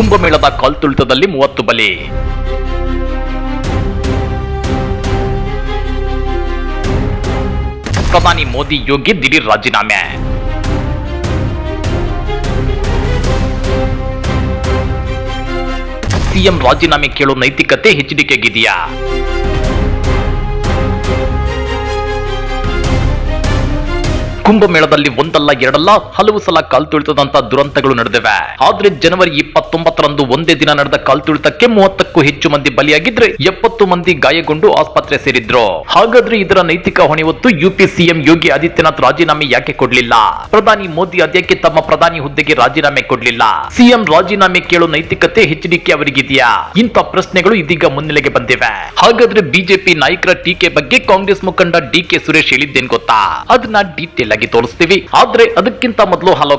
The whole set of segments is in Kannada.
ಕುಂಭಮೇಳದ ಕಾಲ್ತುಳಿತದಲ್ಲಿ ಮೂವತ್ತು ಬಲಿ. ಪ್ರಧಾನಿ ಮೋದಿ ಯೋಗಿ ದಿಢೀರ್ ರಾಜೀನಾಮೆ. ಸಿಎಂ ರಾಜೀನಾಮೆ ಕೇಳೋ ನೈತಿಕತೆ ಎಚ್ಡಿಕೆಗಿದೆಯಾ ಕುಂಭಮೇಳದಲ್ಲಿ ಒಂದಲ್ಲ ಎರಡಲ್ಲ, ಹಲವು ಸಲ ಕಾಲ್ತುಳಿತದಂತ ದುರಂತಗಳು ನಡೆದಿವೆ. ಆದ್ರೆ ಜನವರಿ ಇಪ್ಪತ್ತೊಂಬತ್ತರಂದು ಒಂದೇ ದಿನ ನಡೆದ ಕಾಲ್ತುಳಿತಕ್ಕೆ ಮೂವತ್ತಕ್ಕೂ ಹೆಚ್ಚು ಮಂದಿ ಬಲಿಯಾಗಿದ್ರೆ ಎಪ್ಪತ್ತು ಮಂದಿ ಗಾಯಗೊಂಡು ಆಸ್ಪತ್ರೆ ಸೇರಿದ್ರು. ಹಾಗಾದ್ರೆ ಇದರ ನೈತಿಕ ಹೊಣೆ ಹೊತ್ತು ಯುಪಿ ಸಿಎಂ ಯೋಗಿ ಆದಿತ್ಯನಾಥ್ ರಾಜೀನಾಮೆ ಯಾಕೆ ಕೊಡ್ಲಿಲ್ಲ? ಪ್ರಧಾನಿ ಮೋದಿ ಅದ್ಯಾಕೆ ತಮ್ಮ ಪ್ರಧಾನಿ ಹುದ್ದೆಗೆ ರಾಜೀನಾಮೆ ಕೊಡ್ಲಿಲ್ಲ. ಸಿಎಂ ರಾಜೀನಾಮೆ ಕೇಳೋ ನೈತಿಕತೆ ಎಚ್ಡಿಕೆ ಅವರಿಗಿದೆಯಾ? ಇಂಥ ಪ್ರಶ್ನೆಗಳು ಇದೀಗ ಮುನ್ನೆಲೆಗೆ ಬಂದಿವೆ. ಹಾಗಾದ್ರೆ ಬಿಜೆಪಿ ನಾಯಕರ ಟೀಕೆ ಬಗ್ಗೆ ಕಾಂಗ್ರೆಸ್ ಮುಖಂಡ ಡಿ ಕೆ ಸುರೇಶ್ ಹೇಳಿದ್ದೇನ್ ಗೊತ್ತಾ? ಅದನ್ನ ಡೀಟೇಲ್ ಆಗಿ ತೋರಿಸ್ತೀವಿ. ಆದ್ರೆ ಅದಕ್ಕಿಂತ ಮೊದಲು ಹಲೋ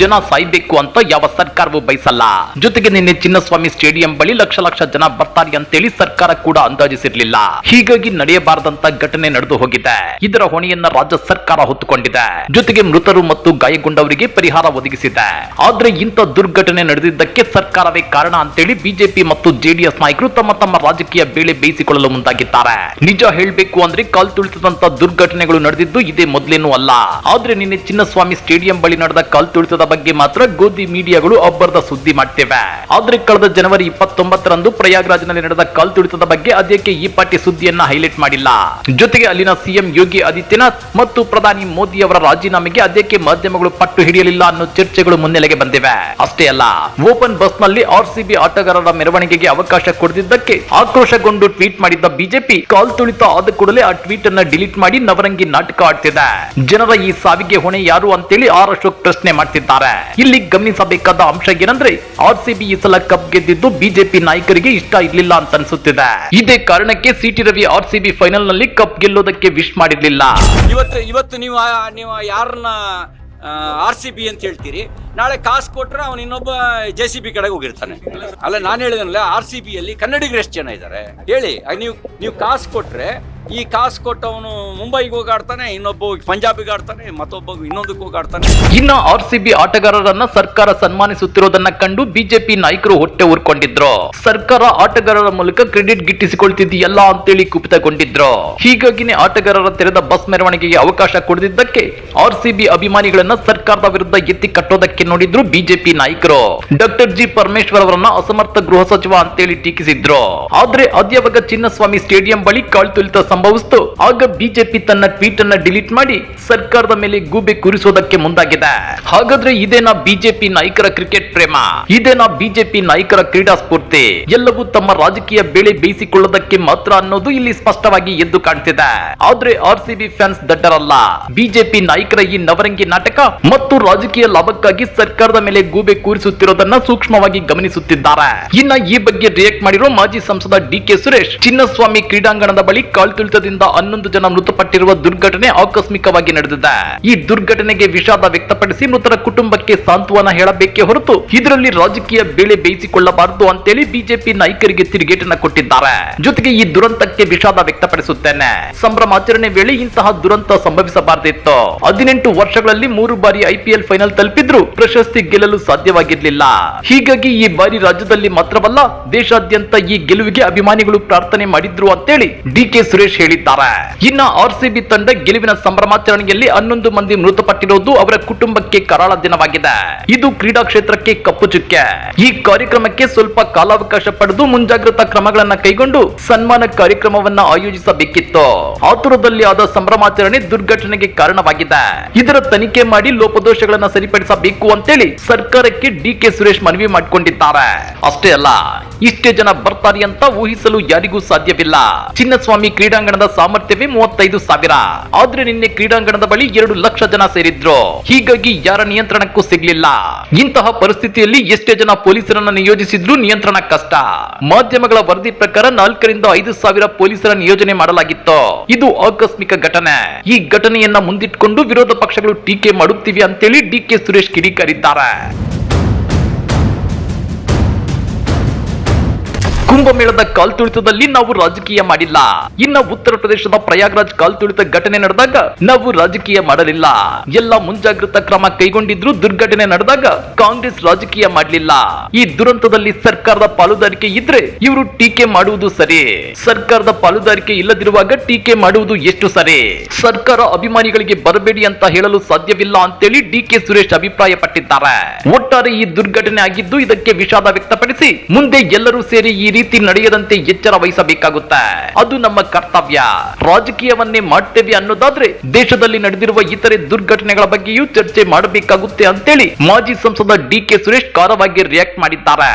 ಜನ ಸಾಯ್ಬೇಕು ಅಂತ ಯಾವ ಸರ್ಕಾರವೂ ಬಯಸಲ್ಲ. ಜೊತೆಗೆ ನಿನ್ನೆ ಚಿನ್ನಸ್ವಾಮಿ ಸ್ಟೇಡಿಯಂ ಬಳಿ ಲಕ್ಷ ಲಕ್ಷ ಜನ ಬರ್ತಾರೆ ಅಂತೇಳಿ ಸರ್ಕಾರ ಕೂಡ ಅಂದಾಜಿಸಿರ್ಲಿಲ್ಲ. ಹೀಗಾಗಿ ನಡೆಯಬಾರದಂತ ಘಟನೆ ನಡೆದು ಹೋಗಿದೆ. ಇದರ ಹೊಣೆಯನ್ನ ರಾಜ್ಯ ಸರ್ಕಾರ ಹೊತ್ತುಕೊಂಡಿದೆ. ಜೊತೆಗೆ ಮೃತರು ಮತ್ತು ಗಾಯಗೊಂಡವರಿಗೆ ಪರಿಹಾರ ಒದಗಿಸಿದೆ. ಆದ್ರೆ ಇಂಥ ದುರ್ಘಟನೆ ನಡೆದಿದ್ದಕ್ಕೆ ಸರ್ಕಾರವೇ ಕಾರಣ ಅಂತೇಳಿ ಬಿಜೆಪಿ ಮತ್ತು ಜೆಡಿಎಸ್ ನಾಯಕರು ತಮ್ಮ ತಮ್ಮ ರಾಜಕೀಯ ಬೇಳೆ ಬೇಯಿಸಿಕೊಳ್ಳಲು ಮುಂದಾಗಿದ್ದಾರೆ. ನಿಜ ಹೇಳಬೇಕು ಅಂದ್ರೆ ಕಾಲ್ ತುಳಿತದಂತ ದುರ್ಘಟನೆಗಳು ನಡೆದಿದ್ದು ಇದೇ ಮೊದಲೇನೂ ಅಲ್ಲ. ಆದ್ರೆ ನಿನ್ನೆ ಚಿನ್ನಸ್ವಾಮಿ ಸ್ಟೇಡಿಯಂ ಬಳಿ ನಡೆದ ಕಾಲ್ ತುಳಿತದ ಬಗ್ಗೆ ಮಾತ್ರ ಗೋಧಿ ಮೀಡಿಯಾಗಳು ಅಬ್ಬರದ ಸುದ್ದಿ ಮಾಡ್ತಿವೆ. ಆದ್ರೆ ಕಳೆದ ಜನವರಿ ಇಪ್ಪತ್ತೊಂಬತ್ತರಂದು ಪ್ರಯಾಗ್ರಾಜ್ನಲ್ಲಿ ನಡೆದ ಕಾಲ್ ತುಳಿತದ ಬಗ್ಗೆ ಅದಕ್ಕೆ ಈ ಪಾಟಿ ಸುದ್ದಿಯನ್ನ ಹೈಲೈಟ್ ಮಾಡಿಲ್ಲ? ಜೊತೆಗೆ ಅಲ್ಲಿನ ಸಿಎಂ ಯೋಗಿ ಆದಿತ್ಯನಾಥ್ ಮತ್ತು ಪ್ರಧಾನಿ ಮೋದಿ ಅವರ ರಾಜೀನಾಮೆಗೆ ಅದಕ್ಕೆ ಮಾಧ್ಯಮಗಳು ಪಟ್ಟು ಹಿಡಿಯಲಿಲ್ಲ ಅನ್ನೋ ಚರ್ಚೆಗಳು ಮುನ್ನೆಲೆಗೆ ಬಂದಿವೆ. ಅಷ್ಟೇ ಅಲ್ಲ, ಓಪನ್ ಬಸ್ನಲ್ಲಿ ಆರ್ಸಿಬಿ ಆಟಗಾರರ ಮೆರವಣಿಗೆಗೆ ಅವಕಾಶ ಕೊಡದಿದ್ದಕ್ಕೆ ಆಕ್ರೋಶಗೊಂಡು ಟ್ವೀಟ್ ಮಾಡಿದ್ದ ಬಿಜೆಪಿ ಕಾಲ್ ತುಳಿತ ಆದ ಕೂಡಲೇ ಆ ಟ್ವೀಟ್ ಅನ್ನ ಡಿಲೀಟ್ ಮಾಡಿ ನವರಂಗಿ ನಾಟಕ ಆಡ್ತಿದೆ. ಜನರ ಈ ಸಾವಿಗೆ ಹೊಣೆ ಯಾರು ಅಂತೇಳಿ ಆರ್ ಅಶೋಕ್ ಪ್ರಶ್ನೆ ಮಾಡ್ತಿದ್ದಾರೆ ಇಲ್ಲಿ ಗಮನಿಸಬೇಕಾದ ಅಂಶ ಏನಂದ್ರೆ ಆರ್ ಸಿ ಬಿ ಈ ಸಲ ಕಪ್ ಗೆದ್ದಿದ್ದು ಬಿಜೆಪಿ ನಾಯಕರಿಗೆ ಇಷ್ಟ ಇರ್ಲಿಲ್ಲ ಅಂತ ಅನ್ಸುತ್ತಿದೆ. ಇದೇ ಕಾರಣಕ್ಕೆ C T Ravi R C B ಫೈನಲ್ನಲ್ಲಿ ಕಪ್ ಗೆಲ್ಲೋದಕ್ಕೆ ವಿಶ್ ಮಾಡಿರ್ಲಿಲ್ಲ. ಇವತ್ತು ಇವತ್ತು ನೀವು ನೀವು ಯಾರನ್ನ ಆರ್ ಸಿ ಬಿ ಅಂತ ಹೇಳ್ತೀರಿ? ನಾಳೆ ಕಾಸು ಕೊಟ್ರೆ ಅವನು ಇನ್ನೊಬ್ಬ ಜೆ ಸಿ ಬಿ ಕಡೆಗೆ ಹೋಗಿರ್ತಾನೆ. ಅಲ್ಲ, ನಾನು ಹೇಳಿದನಲ್ಲ ಆರ್ ಸಿ ಬಿಯಲ್ಲಿ ಕನ್ನಡಿಗರು ಎಷ್ಟು ಜನ ಇದ್ದಾರೆ? ಹೇಳಿ ನೀವು ನೀವು ಕಾಸು ಕೊಟ್ರೆ, ಈ ಕಾಸು ಕೊಟ್ಟವನು ಮುಂಬೈಗೆ ಹೋಗಾಡ್ತಾನೆ ಇನ್ನೊಬ್ಬ ಪಂಜಾಬಿಗೆ ಆಡ್ತಾನೆ, ಮತ್ತೊಬ್ಬ ಇನ್ನೊಂದಕ್ಕೆ ಹೋಗಾಡ್ತಾನೆ ಇನ್ನು ಇನ್ನ ಆರ್ ಸಿ ಬಿ ಆಟಗಾರರನ್ನ ಸರ್ಕಾರ ಸನ್ಮಾನಿಸುತ್ತಿರೋದನ್ನ ಕಂಡು ಬಿಜೆಪಿ ನಾಯಕರು ಹೊಟ್ಟೆ ಊರ್ಕೊಂಡಿದ್ರು. ಸರ್ಕಾರ ಆಟಗಾರರ ಮೂಲಕ ಕ್ರೆಡಿಟ್ ಗಿಟ್ಟಿಸಿಕೊಳ್ತಿದೆಯಲ್ಲ ಅಂತೇಳಿ ಕುಪಿತಗೊಂಡಿದ್ರು. ಹೀಗಾಗಿನೇ ಆಟಗಾರರ ತೆರೆದ ಬಸ್ ಮೆರವಣಿಗೆಗೆ ಅವಕಾಶ ಕೊಡದಿದ್ದಕ್ಕೆ ಆರ್ ಸಿ ಬಿ ಅಭಿಮಾನಿಗಳನ್ನ ಸರ್ಕಾರದ ವಿರುದ್ಧ ಎತ್ತಿ ಕಟ್ಟೋದಕ್ಕೆ ನೋಡಿದ್ರು ಬಿಜೆಪಿ ನಾಯಕರು. Doctor G. ಪರಮೇಶ್ವರ್ ಅವರನ್ನ ಅಸಮರ್ಥ ಗೃಹ ಸಚಿವ ಅಂತೇಳಿ ಟೀಕಿಸಿದ್ರು. ಆದ್ರೆ ಅದ್ಯಾವಾಗ ಚಿನ್ನಸ್ವಾಮಿ ಸ್ಟೇಡಿಯಂ ಬಳಿ ಕಾಳ್ತುಳಿತ ಸಂಭವಿಸ್ತು. ಆಗ ಬಿಜೆಪಿ ತನ್ನ ಟ್ವೀಟ್ ಅನ್ನ ಡಿಲೀಟ್ ಮಾಡಿ ಸರ್ಕಾರದ ಮೇಲೆ ಗೂಬೆ ಕೂರಿಸೋದಕ್ಕೆ ಮುಂದಾಗಿದೆ. ಹಾಗಾದ್ರೆ ಇದೇನಾ ಬಿಜೆಪಿ ನಾಯಕರ ಕ್ರಿಕೆಟ್ ಪ್ರೇಮ? ಇದೇನಾ ಬಿಜೆಪಿ ನಾಯಕರ ಕ್ರೀಡಾ ಸ್ಫೂರ್ತಿ? ಎಲ್ಲವೂ ತಮ್ಮ ರಾಜಕೀಯ ಬೇಳೆ ಬೇಯಿಸಿಕೊಳ್ಳೋದಕ್ಕೆ ಮಾತ್ರ ಅನ್ನೋದು ಇಲ್ಲಿ ಸ್ಪಷ್ಟವಾಗಿ ಎದ್ದು ಕಾಣ್ತಿದೆ. ಆದ್ರೆ ಆರ್ ಸಿ ಬಿ ಫ್ಯಾನ್ಸ್ ದಡ್ಡರಲ್ಲ. ಬಿಜೆಪಿ ನಾಯಕರ ಈ ನವರಂಗಿ ನಾಟಕ ಮತ್ತು ರಾಜಕೀಯ ಲಾಭಕ್ಕಾಗಿ ಸರ್ಕಾರದ ಮೇಲೆ ಗೂಬೆ ಕೂರಿಸುತ್ತಿರೋದನ್ನ ಸೂಕ್ಷ್ಮವಾಗಿ ಗಮನಿಸುತ್ತಿದ್ದಾರೆ. ಇನ್ನ ಈ ಬಗ್ಗೆ ರಿಯಾಕ್ಟ್ ಮಾಡಿರೋ ಮಾಜಿ ಸಂಸದ ಡಿ ಕೆ ಸುರೇಶ್, ಚಿನ್ನಸ್ವಾಮಿ ಕ್ರೀಡಾಂಗಣದ ಬಳಿ ಕಾಲ್ತುಳಿತದಿಂದ ಹನ್ನೊಂದು ಜನ ಮೃತಪಟ್ಟಿರುವ ದುರ್ಘಟನೆ ಆಕಸ್ಮಿಕವಾಗಿ ನಡೆದಿದೆ. ಈ ದುರ್ಘಟನೆಗೆ ವಿಷಾದ ವ್ಯಕ್ತಪಡಿಸಿ ಮೃತರ ಕುಟುಂಬಕ್ಕೆ ಸಾಂತ್ವನ ಹೇಳಬೇಕೇ ಹೊರತು ಇದರಲ್ಲಿ ರಾಜಕೀಯ ಬೇಳೆ ಬೇಯಿಸಿಕೊಳ್ಳಬಾರದು ಅಂತೇಳಿ ಬಿಜೆಪಿ ನಾಯಕರಿಗೆ ತಿರುಗೇಟನ್ನ ಕೊಟ್ಟಿದ್ದಾರೆ. ಜೊತೆಗೆ ಈ ದುರಂತಕ್ಕೆ ವಿಷಾದ ವ್ಯಕ್ತಪಡಿಸುತ್ತೇನೆ. ಸಂಭ್ರಮಾಚರಣೆ ವೇಳೆ ಇಂತಹ ದುರಂತ ಸಂಭವಿಸಬಾರದಿತ್ತು. ಹದಿನೆಂಟು ವರ್ಷಗಳಲ್ಲಿ ಮೂರು ಬಾರಿ ಐಪಿಎಲ್ ಫೈನಲ್ ತಲುಪಿದ್ರು ಪ್ರಶಸ್ತಿ ಗೆಲ್ಲಲು ಸಾಧ್ಯವಾಗಿರ್ಲಿಲ್ಲ. ಹೀಗಾಗಿ ಈ ಬಾರಿ ರಾಜ್ಯದಲ್ಲಿ ಮಾತ್ರವಲ್ಲ, ದೇಶಾದ್ಯಂತ ಈ ಗೆಲುವಿಗೆ ಅಭಿಮಾನಿಗಳು ಪ್ರಾರ್ಥನೆ ಮಾಡಿದ್ರು ಅಂತೇಳಿ ಡಿ ಕೆ ಸುರೇಶ್ ಹೇಳಿದ್ದಾರೆ. ಇನ್ನ ಆರ್ ಸಿ ಬಿ ತಂಡ ಗೆಲುವಿನ ಸಂಭ್ರಮಾಚರಣೆಯಲ್ಲಿ ಹನ್ನೊಂದು ಮಂದಿ ಮೃತಪಟ್ಟಿರೋದು ಅವರ ಕುಟುಂಬಕ್ಕೆ ಕರಾಳ ದಿನವಾಗಿದೆ. ಇದು ಕ್ರೀಡಾ ಕ್ಷೇತ್ರಕ್ಕೆ ಕಪ್ಪು ಚುಕ್ಕೆ. ಈ ಕಾರ್ಯಕ್ರಮಕ್ಕೆ ಸ್ವಲ್ಪ ಕಾಲಾವಕಾಶ ಪಡೆದು ಮುಂಜಾಗ್ರತಾ ಕ್ರಮಗಳನ್ನ ಕೈಗೊಂಡು ಸನ್ಮಾನ ಕಾರ್ಯಕ್ರಮವನ್ನ ಆಯೋಜಿಸಬೇಕಿತ್ತು. ಆತುರದಲ್ಲಿ ಆದ ಸಂಭ್ರಮಾಚರಣೆ ದುರ್ಘಟನೆಗೆ ಕಾರಣವಾಗಿದೆ. ಇದರ ತನಿಖೆ ಮಾಡಿ ಲೋಪದೋಷಗಳನ್ನ ಸರಿಪಡಿಸಬೇಕು ಅಂತೇಳಿ ಸರ್ಕಾರಕ್ಕೆ ಡಿ ಕೆ ಸುರೇಶ್ ಮನವಿ ಮಾಡಿಕೊಂಡಿದ್ದಾರೆ. ಅಷ್ಟೇ ಅಲ್ಲ ಇಷ್ಟೇ ಜನ ಬರ್ತಾರೆ ಅಂತ ಊಹಿಸಲು ಯಾರಿಗೂ ಸಾಧ್ಯವಿಲ್ಲ. ಚಿನ್ನಸ್ವಾಮಿ ಕ್ರೀಡಾಂಗಣದ ಸಾಮರ್ಥ್ಯವೇ ಮೂವತ್ತೈದು ಸಾವಿರ. ಆದ್ರೆ ನಿನ್ನೆ ಕ್ರೀಡಾಂಗಣದ ಬಳಿ ಎರಡು ಲಕ್ಷ ಜನ ಸೇರಿದ್ರು. ಹೀಗಾಗಿ ಯಾರ ನಿಯಂತ್ರಣಕ್ಕೂ ಸಿಗ್ಲಿಲ್ಲ. ಇಂತಹ ಪರಿಸ್ಥಿತಿಯಲ್ಲಿ ಎಷ್ಟೇ ಜನ ಪೊಲೀಸರನ್ನ ನಿಯೋಜಿಸಿದ್ರು ನಿಯಂತ್ರಣ ಕಷ್ಟ. ಮಾಧ್ಯಮಗಳ ವರದಿ ಪ್ರಕಾರ ನಾಲ್ಕರಿಂದ ಐದು ಸಾವಿರ ಪೊಲೀಸರ ನಿಯೋಜನೆ ಮಾಡಲಾಗಿತ್ತು. ಇದು ಆಕಸ್ಮಿಕ ಘಟನೆ. ಈ ಘಟನೆಯನ್ನ ಮುಂದಿಟ್ಕೊಂಡು ವಿರೋಧ ಪಕ್ಷಗಳು ಟೀಕೆ ಮಾಡುತ್ತಿವೆ ಅಂತೇಳಿ ಡಿ ಕೆ ಸುರೇಶ್ ಕಿಡಿಕಾರಿದ್ದಾರೆ. ಕುಂಭಮೇಳದ ಕಾಲ್ತುಳಿತದಲ್ಲಿ ನಾವು ರಾಜಕೀಯ ಮಾಡಿಲ್ಲ. ಇನ್ನ ಉತ್ತರ ಪ್ರದೇಶದ ಪ್ರಯಾಗ್ರಾಜ್ ಕಾಲ್ತುಳಿತ ಘಟನೆ ನಡೆದಾಗ ನಾವು ರಾಜಕೀಯ ಮಾಡಲಿಲ್ಲ. ಎಲ್ಲ ಮುಂಜಾಗ್ರತಾ ಕ್ರಮ ಕೈಗೊಂಡಿದ್ರು ದುರ್ಘಟನೆ ನಡೆದಾಗ ಕಾಂಗ್ರೆಸ್ ರಾಜಕೀಯ ಮಾಡಲಿಲ್ಲ. ಈ ದುರಂತದಲ್ಲಿ ಸರ್ಕಾರದ ಪಾಲುದಾರಿಕೆ ಇದ್ರೆ ಇವರು ಟೀಕೆ ಮಾಡುವುದು ಸರಿ. ಸರ್ಕಾರದ ಪಾಲುದಾರಿಕೆ ಇಲ್ಲದಿರುವಾಗ ಟೀಕೆ ಮಾಡುವುದು ಎಷ್ಟು ಸರಿ? ಸರ್ಕಾರ ಅಭಿಮಾನಿಗಳಿಗೆ ಬರಬೇಡಿ ಅಂತ ಹೇಳಲು ಸಾಧ್ಯವಿಲ್ಲ ಅಂತೇಳಿ ಡಿ ಕೆ ಸುರೇಶ್ ಅಭಿಪ್ರಾಯ ಪಟ್ಟಿದ್ದಾರೆ ಒಟ್ಟಾರೆ ಈ ದುರ್ಘಟನೆ ಆಗಿದ್ದು ಇದಕ್ಕೆ ವಿಷಾದ ವ್ಯಕ್ತಪಡಿಸಿ ಮುಂದೆ ಎಲ್ಲರೂ ಸೇರಿ ಈ ರೀತಿ ನಡೆಯದಂತೆ ಎಚ್ಚರ ವಹಿಸಬೇಕಾಗುತ್ತೆ. ಅದು ನಮ್ಮ ಕರ್ತವ್ಯ. ರಾಜಕೀಯವನ್ನೇ ಮಾಡ್ತೇವೆ ಅನ್ನೋದಾದ್ರೆ ದೇಶದಲ್ಲಿ ನಡೆದಿರುವ ಇತರೆ ದುರ್ಘಟನೆಗಳ ಬಗ್ಗೆಯೂ ಚರ್ಚೆ ಮಾಡಬೇಕಾಗುತ್ತೆ ಅಂತೇಳಿ ಮಾಜಿ ಸಂಸದ ಡಿ ಕೆ ಸುರೇಶ್ ಕಾರವಾಗಿ ರಿಯಾಕ್ಟ್ ಮಾಡಿದ್ದಾರೆ.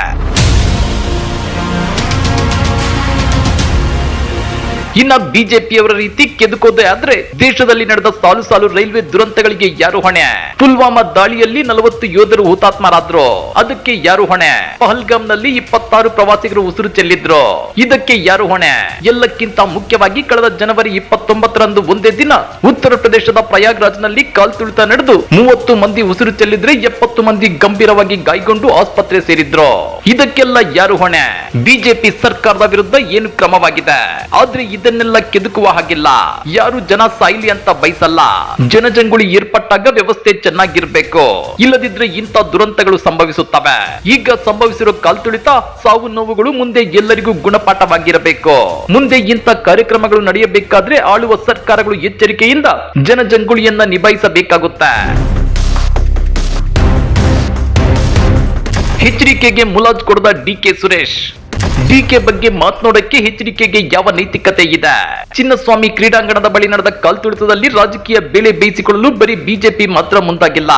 ಇನ್ನ ಬಿಜೆಪಿಯವರ ರೀತಿ ಕೆದಕೋದೆ ಆದ್ರೆ ದೇಶದಲ್ಲಿ ನಡೆದ ಸಾಲು ಸಾಲು ರೈಲ್ವೆ ದುರಂತಗಳಿಗೆ ಯಾರು ಹೊಣೆ? ಪುಲ್ವಾಮಾ ದಾಳಿಯಲ್ಲಿ ನಲವತ್ತು ಯೋಧರು ಹುತಾತ್ಮರಾದ್ರು. ಅದಕ್ಕೆ ಯಾರು ಹೊಣೆ? ಪಹಲ್ಗಾಮ್ನಲ್ಲಿ ಇಪ್ಪತ್ತಾರು ಪ್ರವಾಸಿಗರು ಉಸಿರು ಚೆಲ್ಲಿದ್ರು. ಇದಕ್ಕೆ ಯಾರು ಹೊಣೆ? ಎಲ್ಲಕ್ಕಿಂತ ಮುಖ್ಯವಾಗಿ ಕಳೆದ ಜನವರಿ ಇಪ್ಪತ್ತೊಂಬತ್ತರಂದು ಒಂದೇ ದಿನ ಉತ್ತರ ಪ್ರದೇಶದ ಪ್ರಯಾಗ್ರಾಜ್ನಲ್ಲಿ ಕಾಲ್ ತುಳಿತ ನಡೆದು ಮೂವತ್ತು ಮಂದಿ ಉಸಿರು ಚೆಲ್ಲಿದ್ರೆ ಎಪ್ಪತ್ತು ಮಂದಿ ಗಂಭೀರವಾಗಿ ಗಾಯಗೊಂಡು ಆಸ್ಪತ್ರೆ ಸೇರಿದ್ರು. ಇದಕ್ಕೆಲ್ಲ ಯಾರು ಹೊಣೆ? ಬಿಜೆಪಿ ಸರ್ಕಾರದ ವಿರುದ್ಧ ಏನು ಕ್ರಮವಾಗಿದೆ? ಆದ್ರೆ ಇದನ್ನೆಲ್ಲ ಕೆದುಕುವ ಹಾಗಿಲ್ಲ. ಯಾರು ಜನ ಸಾಯ್ಲಿ ಅಂತ ಬಯಸಲ್ಲ. ಜನಜಂಗುಳಿ ಏರ್ಪಟ್ಟಾಗ ವ್ಯವಸ್ಥೆ ಚೆನ್ನಾಗಿರ್ಬೇಕು. ಇಲ್ಲದಿದ್ರೆ ಇಂಥ ದುರಂತಗಳು ಸಂಭವಿಸುತ್ತವೆ. ಈಗ ಸಂಭವಿಸಿರೋ ಕಾಲ್ತುಳಿತ ಸಾವು ನೋವುಗಳು ಮುಂದೆ ಎಲ್ಲರಿಗೂ ಗುಣಪಾಠವಾಗಿರಬೇಕು. ಮುಂದೆ ಇಂಥ ಕಾರ್ಯಕ್ರಮಗಳು ನಡೆಯಬೇಕಾದ್ರೆ ಆಳುವ ಸರ್ಕಾರಗಳು ಎಚ್ಚರಿಕೆಯಿಂದ ಜನಜಂಗುಳಿಯನ್ನ ನಿಭಾಯಿಸಬೇಕಾಗುತ್ತೆ. ಎಚ್ಚರಿಕೆಗೆ ಮುಲಾಜ್ ಕೊಡದ ಡಿ ಕೆ ಸುರೇಶ್. ಡಿಕೆ ಬಗ್ಗೆ ಮಾತನಾಡಕ್ಕೆ ಎಚ್ಚರಿಕೆಗೆ ಯಾವ ನೈತಿಕತೆ ಇದೆ? ಚಿನ್ನಸ್ವಾಮಿ ಕ್ರೀಡಾಂಗಣದ ಬಳಿ ನಡೆದ ಕಾಲ್ತುಳಿತದಲ್ಲಿ ರಾಜಕೀಯ ಬೆಲೆ ಬೇಯಿಸಿಕೊಳ್ಳಲು ಬರೀ ಬಿಜೆಪಿ ಮಾತ್ರ ಮುಂದಾಗಿಲ್ಲ.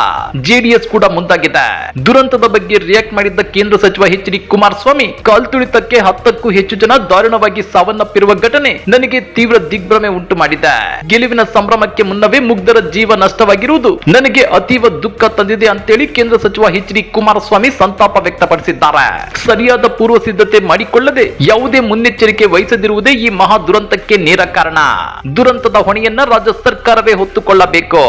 ಜೆಡಿಎಸ್ ಕೂಡ ಮುಂದಾಗಿದೆ. ದುರಂತದ ಬಗ್ಗೆ ರಿಯಾಕ್ಟ್ ಮಾಡಿದ್ದ ಕೇಂದ್ರ ಸಚಿವ ಎಚ್ ಡಿ ಕುಮಾರಸ್ವಾಮಿ ಕಾಲ್ತುಳಿತಕ್ಕೆ ಹತ್ತಕ್ಕೂ ಹೆಚ್ಚು ಜನ ದಾರುಣವಾಗಿ ಸಾವನ್ನಪ್ಪಿರುವ ಘಟನೆ ನನಗೆ ತೀವ್ರ ದಿಗ್ಭ್ರಮೆ ಉಂಟು ಮಾಡಿದೆ ಗೆಲುವಿನ ಸಂಭ್ರಮಕ್ಕೆ ಮುನ್ನವೇ ಮುಗ್ಧರ ಜೀವ ನಷ್ಟವಾಗಿರುವುದು ನನಗೆ ಅತೀವ ದುಃಖ ತಂದಿದೆ ಅಂತೇಳಿ ಕೇಂದ್ರ ಸಚಿವ ಎಚ್ ಡಿ ಕುಮಾರಸ್ವಾಮಿ ಸಂತಾಪ ವ್ಯಕ್ತಪಡಿಸಿದ್ದಾರೆ. ಸರಿಯಾದ ಪೂರ್ವ ಸಿದ್ಧತೆ ಮಾಡಿಕೊಳ್ಳದೆ ಯಾವುದೇ ಮುನ್ನೆಚ್ಚರಿಕೆ ವಹಿಸದಿರುವುದೇ ಈ ಮಹಾ ದುರಂತಕ್ಕೆ ನೇರ ಕಾರಣ. ದುರಂತದ ಹೊಣೆಯನ್ನ ರಾಜ್ಯ ಸರ್ಕಾರವೇ ಹೊತ್ತುಕೊಳ್ಳಬೇಕು.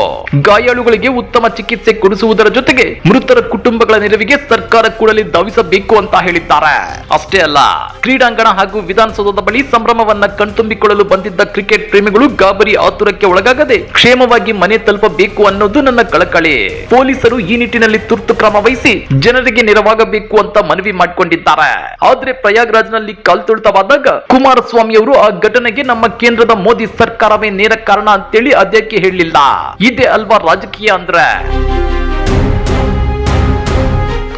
ಗಾಯಾಳುಗಳಿಗೆ ಉತ್ತಮ ಚಿಕಿತ್ಸೆ ಕೊಡಿಸುವುದರ ಜೊತೆಗೆ ಮೃತರ ಕುಟುಂಬಗಳ ನೆರವಿಗೆ ಸರ್ಕಾರ ಕೂಡಲೇ ಧಾವಿಸಬೇಕು ಅಂತ ಹೇಳಿದ್ದಾರೆ. ಅಷ್ಟೇ ಅಲ್ಲ, ಕ್ರೀಡಾಂಗಣ ಹಾಗೂ ವಿಧಾನಸೌಧದ ಬಳಿ ಸಂಭ್ರಮವನ್ನ ಕಣ್ತುಂಬಿಕೊಳ್ಳಲು ಬಂದಿದ್ದ ಕ್ರಿಕೆಟ್ ಪ್ರೇಮಿಗಳು ಗಾಬರಿ ಆತುರಕ್ಕೆ ಒಳಗಾಗದೆ ಕ್ಷೇಮವಾಗಿ ಮನೆ ತಲುಪಬೇಕು ಅನ್ನೋದು ನನ್ನ ಕಳಕಳಿ. ಪೊಲೀಸರು ಈ ನಿಟ್ಟಿನಲ್ಲಿ ತುರ್ತು ಕ್ರಮ ವಹಿಸಿ ಜನರಿಗೆ ನೆರವಾಗಬೇಕು ಅಂತ ಮನವಿ ಮಾಡಿಕೊಂಡಿದ್ದಾರೆ. ಆದ್ರೆ ಪ್ರಯಾಗ್ರಾಜ್ನಲ್ಲಿ ಕಾಲ್ತುಳಿತವಾದಾಗ ಕುಮಾರಸ್ವಾಮಿ ಅವರು ಆ ಘಟನೆಗೆ ನಮ್ಮ ಕೇಂದ್ರದ ಮೋದಿ ಸರ್ಕಾರವೇ ನೇರ ಕಾರಣ ಅಂತೇಳಿ ಅದಕ್ಕೆ ಹೇಳಲಿಲ್ಲ. ಇದೆ ಅಲ್ವಾ ರಾಜಕೀಯ ಅಂದ್ರೆ?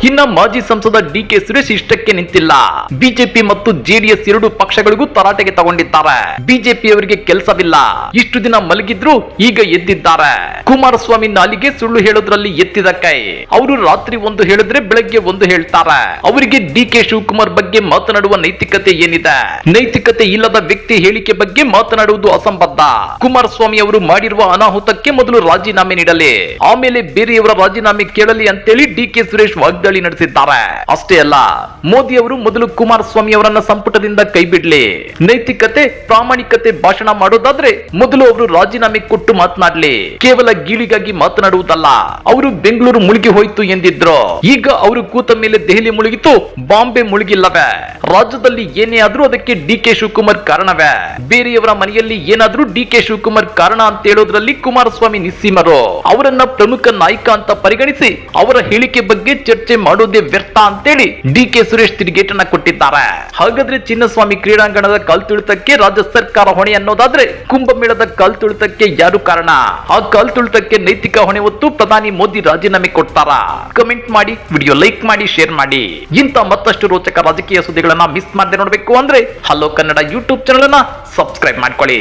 ಇನ್ನ ಮಾಜಿ ಸಂಸದ ಡಿ ಕೆ ಸುರೇಶ್ ಇಷ್ಟಕ್ಕೆ ನಿಂತಿಲ್ಲ. ಬಿಜೆಪಿ ಮತ್ತು ಜೆಡಿಎಸ್ ಎರಡು ಪಕ್ಷಗಳಿಗೂ ತರಾಟೆಗೆ ತಗೊಂಡಿದ್ದಾರೆ. ಬಿಜೆಪಿಯವರಿಗೆ ಕೆಲಸವಿಲ್ಲ. ಇಷ್ಟು ದಿನ ಮಲಗಿದ್ರು ಈಗ ಎದ್ದಿದ್ದಾರೆ. ಕುಮಾರಸ್ವಾಮಿ ನಾಲಿಗೆ ಸುಳ್ಳು ಹೇಳೋದ್ರಲ್ಲಿ ಎತ್ತಿದ ಕೈ. ಅವರು ರಾತ್ರಿ ಒಂದು ಹೇಳಿದ್ರೆ ಬೆಳಗ್ಗೆ ಒಂದು ಹೇಳ್ತಾರೆ. ಅವರಿಗೆ ಡಿ ಕೆ ಶಿವಕುಮಾರ್ ಬಗ್ಗೆ ಮಾತನಾಡುವ ನೈತಿಕತೆ ಏನಿದೆ? ನೈತಿಕತೆ ಇಲ್ಲದ ವ್ಯಕ್ತಿ ಹೇಳಿಕೆ ಬಗ್ಗೆ ಮಾತನಾಡುವುದು ಅಸಂಬದ್ಧ. ಕುಮಾರಸ್ವಾಮಿ ಅವರು ಮಾಡಿರುವ ಅನಾಹುತಕ್ಕೆ ಮೊದಲು ರಾಜೀನಾಮೆ ನೀಡಲಿ. ಆಮೇಲೆ ಬೇರೆಯವರ ರಾಜೀನಾಮೆ ಕೇಳಲಿ ಅಂತೇಳಿ ಡಿ ಕೆ ಸುರೇಶ್ ವಾಗ್ದಾಳಿ ನಡೆಸಿದ್ದಾರೆ. ಅಷ್ಟೇ ಅಲ್ಲ ಮೋದಿ ಅವರು ಮೊದಲು ಕುಮಾರಸ್ವಾಮಿ ಅವರನ್ನ ಸಂಪುಟದಿಂದ ಕೈಬಿಡ್ಲಿ. ನೈತಿಕತೆ, ಪ್ರಾಮಾಣಿಕತೆ ಭಾಷಣ ಮಾಡೋದಾದ್ರೆ ಮೊದಲು ಅವರು ರಾಜೀನಾಮೆ ಕೊಟ್ಟು ಮಾತನಾಡ್ಲಿ. ಕೇವಲ ಗೀಳಿಗಾಗಿ ಮಾತನಾಡುವುದಲ್ಲ, ಅವರು ಬೆಂಗಳೂರು ಮುಳುಗಿ ಹೋಯ್ತು ಎಂದಿದ್ರು. ಈಗ ಅವರು ಕೂತ ಮೇಲೆ ದೆಹಲಿ ಮುಳುಗಿತು, ಬಾಂಬೆ ಮುಳುಗಿಲ್ಲವೇ. ರಾಜ್ಯದಲ್ಲಿ ಏನೇ ಆದ್ರೂ ಅದಕ್ಕೆ ಡಿ ಕೆ ಶಿವಕುಮಾರ್ ಕಾರಣವೇ. ಬೇರೆಯವರ ಮನೆಯಲ್ಲಿ ಏನಾದ್ರೂ ಡಿ ಕೆ ಶಿವಕುಮಾರ್ ಕಾರಣ ಅಂತ ಹೇಳೋದ್ರಲ್ಲಿ ಕುಮಾರಸ್ವಾಮಿ ನಿಸ್ಸೀಮರು. ಅವರನ್ನ ಪ್ರಮುಖ ನಾಯಕ ಅಂತ ಪರಿಗಣಿಸಿ ಅವರ ಹೇಳಿಕೆ ಬಗ್ಗೆ ಚರ್ಚೆ ಮಾಡೋದೇ ವ್ಯರ್ಥ ಅಂತೇಳಿ ಡಿ ಕೆ ಸುರೇಶ್ ತಿರುಗೇಟನ್ನ ಕೊಟ್ಟಿದ್ದಾರೆ. ಹಾಗಾದ್ರೆ ಚಿನ್ನಸ್ವಾಮಿ ಕ್ರೀಡಾಂಗಣದ ಕಾಲ್ತುಳಿತಕ್ಕೆ ರಾಜ್ಯ ಸರ್ಕಾರ ಹೊಣೆ ಅನ್ನೋದಾದ್ರೆ ಕುಂಭಮೇಳದ ಕಾಲ್ತುಳಿತಕ್ಕೆ ಯಾರು ಕಾರಣ? ಆ ಕಾಲ್ತುಳಿತಕ್ಕೆ ನೈತಿಕ ಹೊಣೆ ಹೊತ್ತು ಪ್ರಧಾನಿ ಮೋದಿ ರಾಜೀನಾಮೆ ಕೊಡ್ತಾರ? ಕಮೆಂಟ್ ಮಾಡಿ, ವಿಡಿಯೋ ಲೈಕ್ ಮಾಡಿ, ಶೇರ್ ಮಾಡಿ. ಇಂತ ಮತ್ತಷ್ಟು ರೋಚಕ ರಾಜಕೀಯ ಸುದ್ದಿಗಳನ್ನ ಮಿಸ್ ಮಾಡದೆ ನೋಡಬೇಕು ಅಂದ್ರೆ ಹಲೋ ಕನ್ನಡ ಯೂಟ್ಯೂಬ್ ಚಾನಲ್ ಅನ್ನ ಸಬ್ಸ್ಕ್ರೈಬ್ ಮಾಡ್ಕೊಳ್ಳಿ.